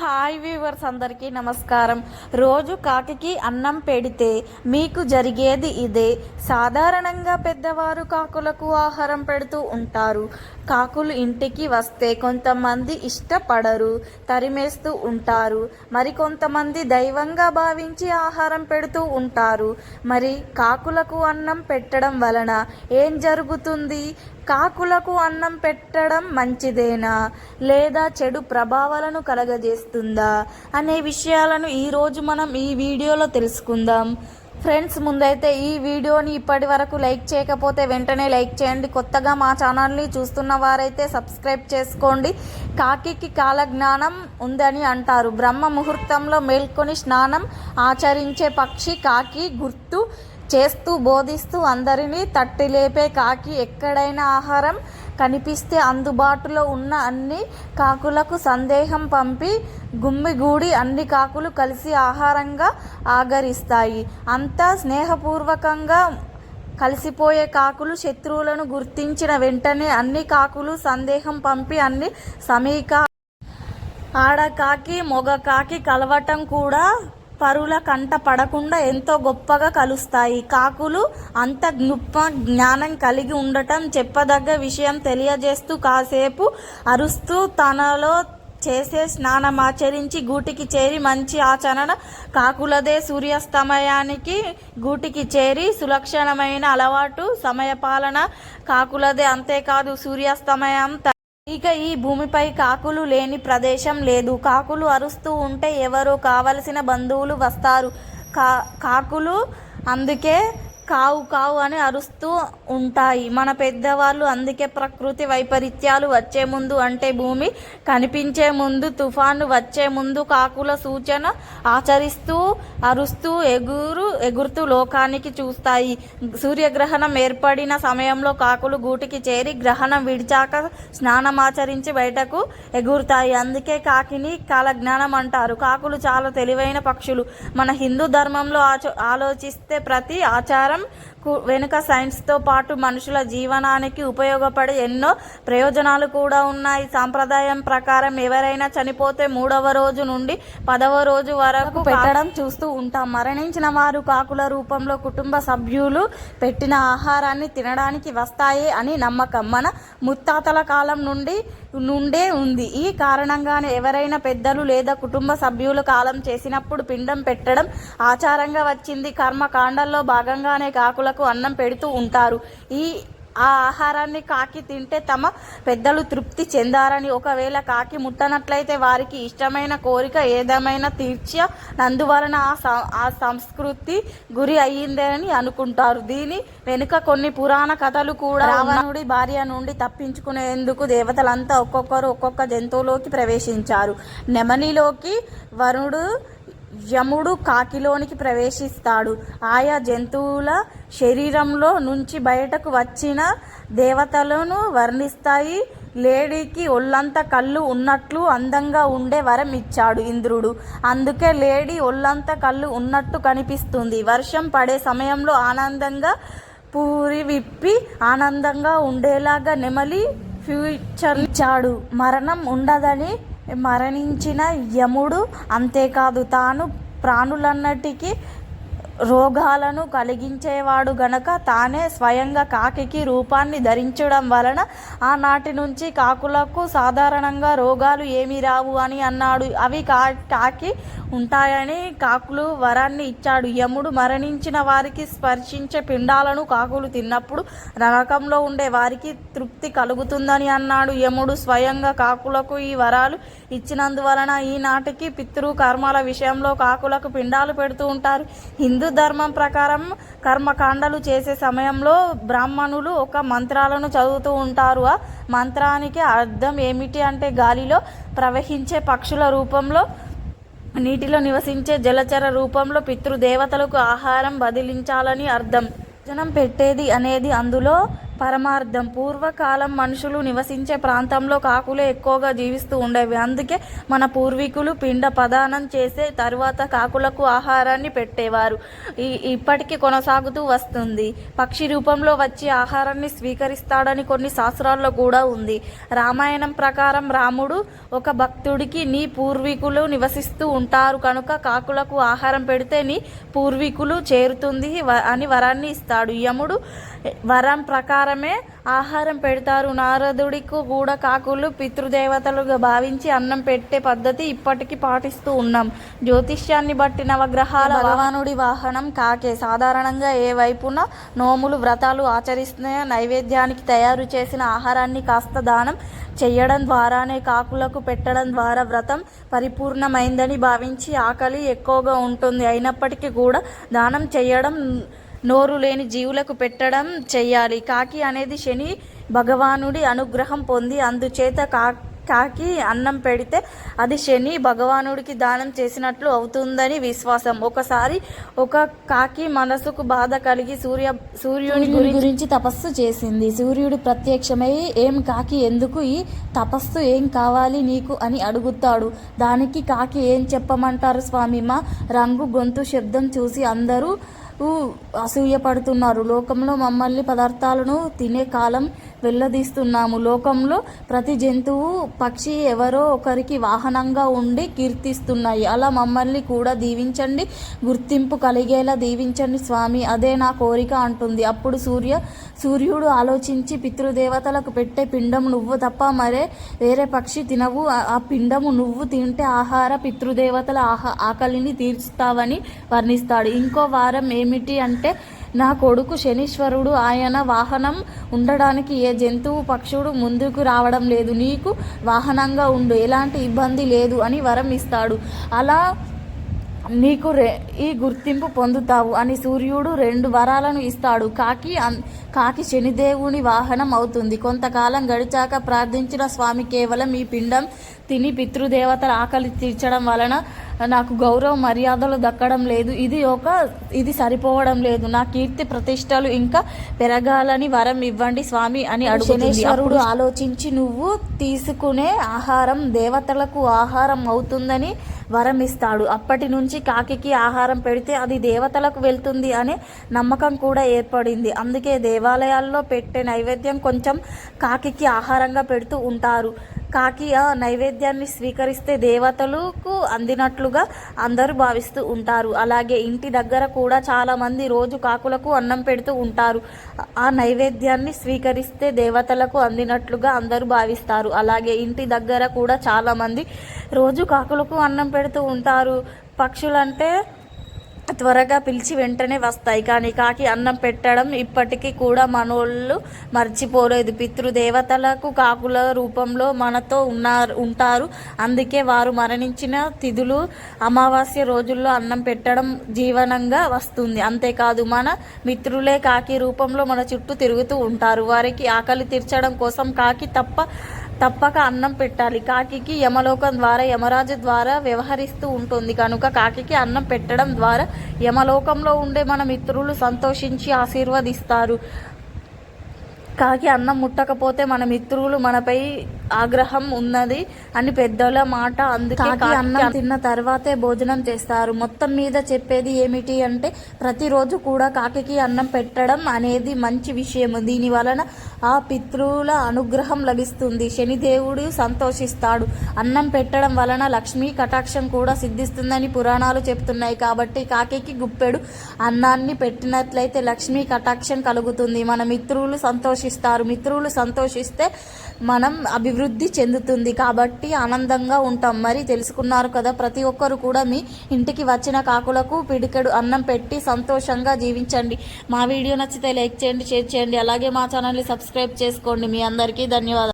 Hi viewers అందరికీ నమస్కారం. రోజు కాకికి అన్నం పెడితే మీకు జరిగేది ఇదే. సాధారణంగా పెద్దవారు కాకులకు ఆహారం పెడుతూ ఉంటారు. కాకులు ఇంటికి వస్తే కొంతమంది ఇష్టపడరు తరిమేస్తూ ఉంటారు. మరి కొంతమంది దైవంగా భావించి ఆహారం పెడుతూ ఉంటారు. మరి కాకులకు అన్నం పెట్టడం వలన ఏం జరుగుతుంది? కాకులకు అన్నం పెట్టడం మంచిదేనా? లేదా చెడు ప్రభావాలను కలగజేస్తుందా? అనే విషయాలను ఈరోజు మనం ఈ వీడియోలో తెలుసుకుందాం. ఫ్రెండ్స్ ముందైతే ఈ వీడియోని ఇప్పటి వరకు లైక్ చేయకపోతే వెంటనే లైక్ చేయండి. కొత్తగా మా ఛానల్ని చూస్తున్న వారైతే సబ్స్క్రైబ్ చేసుకోండి. కాకికి కాలజ్ఞానం ఉందని అంటారు. బ్రహ్మ ముహూర్తంలో మేల్కొని స్నానం ఆచరించే పక్షి కాకి గుర్తు చేస్తూ బోధిస్తూ అందరినీ తట్టి లేపే కాకి ఎక్కడైనా ఆహారం కనిపిస్తే అందుబాటులో ఉన్న అన్ని కాకులకు సందేహం పంపి గుమ్మిగూడి అన్ని కాకులు కలిసి ఆహారంగా ఆగరిస్తాయి. అంతా స్నేహపూర్వకంగా కలిసిపోయే కాకులు శత్రువులను గుర్తించిన వెంటనే అన్ని కాకులు సందేహం పంపి అన్ని సమీక ఆడ కాకి మొగ కాకి కలవటం కూడా పరుల కంట పడకుండా ఎంతో గొప్పగా కలుస్తాయి. కాకులు అంత గొప్ప జ్ఞానం కలిగి ఉండటం చెప్పదగ్గ విషయం తెలియజేస్తూ కాసేపు అరుస్తూ తనలో చేసే స్నానమాచరించి గూటికి చేరి మంచి ఆచరణ కాకులదే సూర్యాస్తమయానికి గూటికి చేరి సులక్షణమైన అలవాటు సమయపాలన కాకులదే అంతేకాదు సూర్యాస్తమయం ఇక ఈ భూమిపై కాకులు లేని ప్రదేశం లేదు. కాకులు అరుస్తూ ఉంటే ఎవరో కావలసిన బంధువులు వస్తారు. కా కాకులు అందుకే కావు కావు అని అరుస్తూ ఉంటాయి. మన పెద్దవాళ్ళు అందుకే ప్రకృతి వైపరీత్యాలు వచ్చే ముందు అంటే భూమి కనిపించే ముందు తుఫాను వచ్చే ముందు కాకుల సూచన ఆచరిస్తూ అరుస్తూ ఎగురు ఎగురుతూ లోకానికి చూస్తాయి. సూర్యగ్రహణం ఏర్పడిన సమయంలో కాకులు గూటికి చేరి గ్రహణం విడిచాక స్నానమాచరించి బయటకు ఎగురుతాయి. అందుకే కాకిని కాలజ్ఞానం అంటారు. కాకులు చాలా తెలివైన పక్షులు. మన హిందూ ధర్మంలో ఆచ ఆలోచిస్తే ప్రతి ఆచారం them. వెనుక సైన్స్తో పాటు మనుషుల జీవనానికి ఉపయోగపడే ఎన్నో ప్రయోజనాలు కూడా ఉన్నాయి. సాంప్రదాయం ప్రకారం ఎవరైనా చనిపోతే మూడవ రోజు నుండి పదవ రోజు వరకు పెట్టడం చూస్తూ ఉంటాం. మరణించిన వారు కాకుల రూపంలో కుటుంబ సభ్యులు పెట్టిన ఆహారాన్ని తినడానికి వస్తాయి అని నమ్మకం. మన ముత్తాతల కాలం నుండి నుండే ఉంది. ఈ కారణంగానే ఎవరైనా పెద్దలు లేదా కుటుంబ సభ్యులు కాలం చేసినప్పుడు పిండం పెట్టడం ఆచారంగా వచ్చింది. కర్మకాండంలో భాగంగానే కాకుల కాకులకు అన్నం పెడుతూ ఉంటారు. ఈ ఆ ఆహారాన్ని కాకి తింటే తమ పెద్దలు తృప్తి చెందారని ఒకవేళ కాకి ముట్టనట్లయితే వారికి ఇష్టమైన కోరిక ఏదేమైనా తీర్చనందువలన ఆ సం- ఆ సంస్కృతి గురి అయ్యిందని అనుకుంటారు. దీని వెనుక కొన్ని పురాణ కథలు కూడా రావణుడి భార్య నుండి తప్పించుకునేందుకు దేవతలంతా ఒక్కొక్కరు ఒక్కొక్క జంతువులోకి ప్రవేశించారు. నెమలిలోకి వరుణుడు యముడు కాకిలోనికి ప్రవేశిస్తాడు. ఆయా జంతువుల శరీరంలో నుంచి బయటకు వచ్చిన దేవతలను వర్ణిస్తాయి. లేడీకి ఒళ్ళంతా కళ్ళు ఉన్నట్లు అందంగా ఉండే వరం ఇచ్చాడు ఇంద్రుడు. అందుకే లేడీ ఒళ్ళంతా కళ్ళు ఉన్నట్టు కనిపిస్తుంది. వర్షం పడే సమయంలో ఆనందంగా పూరి విప్పి ఆనందంగా ఉండేలాగా నెమలి ఫ్యూచర్ ఇచ్చాడు. మరణం ఉండదని మరణించిన యముడు. అంతేకాదు తాను ప్రాణులన్నిటికీ రోగాలను కలిగించేవాడు గనక తానే స్వయంగా కాకికి రూపాన్ని ధరించడం వలన ఆనాటి నుంచి కాకులకు సాధారణంగా రోగాలు ఏమీ రావు అని అన్నాడు. అవి కా కాకి ఉంటాయని కాకులు వరాన్ని ఇచ్చాడు. యముడు మరణించిన వారికి స్పర్శించే పిండాలను కాకులు తిన్నప్పుడు నరకంలో ఉండే వారికి తృప్తి కలుగుతుందని అన్నాడు. యముడు స్వయంగా కాకులకు ఈ వరాలు ఇచ్చినందువలన ఈనాటికి పితృ కర్మల విషయంలో కాకులకు పిండాలు పెడుతూ ఉంటారు. హిందూ ధర్మం ప్రకారం కర్మకాండలు చేసే సమయంలో బ్రాహ్మణులు ఒక మంత్రాలను చదువుతూ ఉంటారు. ఆ మంత్రానికి అర్థం ఏమిటి అంటే గాలిలో ప్రవహించే పక్షుల రూపంలో నీటిలో నివసించే జలచర రూపంలో పితృదేవతలకు ఆహారం బదిలించాలని అర్థం. భోజనం పెట్టేది అనేది అందులో పరమార్థం. పూర్వకాలం మనుషులు నివసించే ప్రాంతంలో కాకులే ఎక్కువగా జీవిస్తూ ఉండేవి. అందుకే మన పూర్వీకులు పిండ ప్రదానం చేసే తరువాత కాకులకు ఆహారాన్ని పెట్టేవారు. ఈ ఇప్పటికీ కొనసాగుతూ వస్తుంది. పక్షి రూపంలో వచ్చి ఆహారాన్ని స్వీకరిస్తాడని కొన్ని శాస్త్రాల్లో కూడా ఉంది. రామాయణం ప్రకారం రాముడు ఒక భక్తుడికి నీ పూర్వీకులు నివసిస్తూ ఉంటారు కనుక కాకులకు ఆహారం పెడితే నీ పూర్వీకులు చేరుతుంది వ- అని వరాన్ని ఇస్తాడు. యముడు వరం ప్రకారం ప్రకారమే ఆహారం పెడతారు. నారదుడికి కూడా కాకులు పితృదేవతలుగా భావించి అన్నం పెట్టే పద్ధతి ఇప్పటికీ పాటిస్తూ ఉన్నాం. జ్యోతిష్యాన్ని బట్టి నవగ్రహాల భగవానుడి వాహనం కాకే. సాధారణంగా ఏ వైపున నోములు వ్రతాలు ఆచరిస్తున్నాయో నైవేద్యానికి తయారు చేసిన ఆహారాన్ని కాస్త దానం చేయడం ద్వారానే కాకులకు పెట్టడం ద్వారా వ్రతం పరిపూర్ణమైందని భావించి ఆకలి ఎక్కువగా ఉంటుంది. అయినప్పటికీ కూడా దానం చేయడం నోరు లేని జీవులకు పెట్టడం చెయ్యాలి. కాకి అనేది శని భగవానుడి అనుగ్రహం పొంది అందుచేత కా కాకి అన్నం పెడితే అది శని భగవానుడికి దానం చేసినట్లు అవుతుందని విశ్వాసం. ఒకసారి ఒక కాకి మనసుకు బాధ కలిగి సూర్య సూర్యుని గురి గురించి తపస్సు చేసింది. సూర్యుడు ప్రత్యక్షమై ఏం కాకి ఎందుకు ఈ తపస్సు ఏం కావాలి నీకు? అని అడుగుతాడు. దానికి కాకి ఏం చెప్పమంటారు స్వామి మా రంగు గొంతు శబ్దం చూసి అందరూ అసూయపడుతున్నారు. లోకంలో మమ్మల్ని పదార్థాలను తినే కాలం వెళ్ళదీస్తున్నాము లోకంలో ప్రతి జంతువు పక్షి ఎవరో ఒకరికి వాహనంగా ఉండి కీర్తిస్తున్నాయి. అలా మమ్మల్ని కూడా దీవించండి. గుర్తింపు కలిగేలా దీవించండి స్వామి. అదే నా కోరిక అంటుంది. అప్పుడు సూర్య సూర్యుడు ఆలోచించి పితృదేవతలకు పెట్టే పిండం నువ్వు తప్ప మరే వేరే పక్షి తినవు. ఆ- పిండము నువ్వు తింటే ఆహార పితృదేవతల ఆహా ఆకలిని తీర్చుతావని వర్ణిస్తాడు. ఇంకో వారం ఏమిటి అంటే నా కొడుకు శనీశ్వరుడు ఆయన వాహనం ఉండడానికి ఏ జంతువు పక్షుడు ముందుకు రావడం లేదు. నీకు వాహనంగా ఉండు ఎలాంటి ఇబ్బంది లేదు అని వరం ఇస్తాడు. అలా నీకు రె ఈ గుర్తింపు పొందుతావు అని సూర్యుడు రెండు వరాలను ఇస్తాడు. కాకి కాకి శనిదేవుని వాహనం అవుతుంది. కొంతకాలం గడిచాక ప్రార్థించిన స్వామి కేవలం ఈ పిండం తిని పితృదేవతల ఆకలి తీర్చడం వలన నాకు గౌరవ మర్యాదలు దక్కడం లేదు. ఇది ఒక ఇది సరిపోవడం లేదు. నా కీర్తి ప్రతిష్టలు ఇంకా పెరగాలని వరం ఇవ్వండి స్వామి అని అప్పుడు ఆలోచించి నువ్వు తీసుకునే ఆహారం దేవతలకు ఆహారం అవుతుందని వరం ఇస్తాడు అప్పటి నుంచి కాకికి ఆహారం పెడితే అది దేవతలకు వెళ్తుంది అనే నమ్మకం కూడా ఏర్పడింది. అందుకే దేవాలయాల్లో పెట్టే నైవేద్యం కొంచెం కాకికి ఆహారంగా పెడుతూ ఉంటారు. కాకి ఆ నైవేద్యాన్ని స్వీకరిస్తే దేవతలకు అందినట్లుగా అందరూ భావిస్తూ ఉంటారు. అలాగే ఇంటి దగ్గర కూడా చాలామంది రోజు కాకులకు అన్నం పెడుతూ ఉంటారు. ఆ నైవేద్యాన్ని స్వీకరిస్తే దేవతలకు అందినట్లుగా అందరూ భావిస్తారు. అలాగే ఇంటి దగ్గర కూడా చాలామంది రోజు కాకులకు అన్నం పెడుతూ ఉంటారు. పక్షులంటే త్వరగా పిలిచి వెంటనే వస్తాయి. కానీ కాకి అన్నం పెట్టడం ఇప్పటికీ కూడా మనోళ్ళు మర్చిపోలేదు పితృదేవతలకు కాకుల రూపంలో మనతో ఉన్నారు ఉంటారు. అందుకే వారు మరణించిన తిథులు అమావాస్య రోజుల్లో అన్నం పెట్టడం జీవనంగా వస్తుంది. అంతేకాదు మన మిత్రులే కాకి రూపంలో మన చుట్టూ తిరుగుతూ ఉంటారు. వారికి ఆకలి తీర్చడం కోసం కాకి తప్ప తప్పక అన్నం పెట్టాలి. కాకికి యమలోకం ద్వారా యమరాజు ద్వారా వ్యవహరిస్తూ ఉంటుంది. కనుక కాకికి అన్నం పెట్టడం ద్వారా యమలోకంలో ఉండే మన మిత్రులు సంతోషించి ఆశీర్వదిస్తారు. కాకి అన్నం ముట్టకపోతే మన మిత్రులు మనపై ఆగ్రహం ఉన్నది అని పెద్దల మాట. అందుకే కాకి అన్నం తిన్న తర్వాతే భోజనం చేస్తారు. మొత్తం మీద చెప్పేది ఏమిటి అంటే ప్రతిరోజు కూడా కాకికి అన్నం పెట్టడం అనేది మంచి విషయం దీని వలన ఆ పితృల అనుగ్రహం లభిస్తుంది. శనిదేవుడు సంతోషిస్తాడు. అన్నం పెట్టడం వలన లక్ష్మీ కటాక్షం కూడా సిద్ధిస్తుందని పురాణాలు చెప్తున్నాయి. కాబట్టి కాకికి గుప్పెడు అన్నాన్ని పెట్టినట్లయితే లక్ష్మీ కటాక్షం కలుగుతుంది. మన మిత్రులు సంతోషిస్తారు. మిత్రులు సంతోషిస్తే మనం అభివృద్ధి చెందుతుంది. కాబట్టి ఆనందంగా ఉంటాం. మరి తెలుసుకున్నారు కదా ప్రతి ఒక్కరు కూడా మీ ఇంటికి వచ్చిన కాకులకు పిడికెడు అన్నం పెట్టి సంతోషంగా జీవించండి. మా వీడియో నచ్చితే లైక్ చేయండి షేర్ చేయండి. అలాగే మా ఛానల్ని సబ్స్క్రైబ్ చేసుకోండి. మీ అందరికీ ధన్యవాదాలు.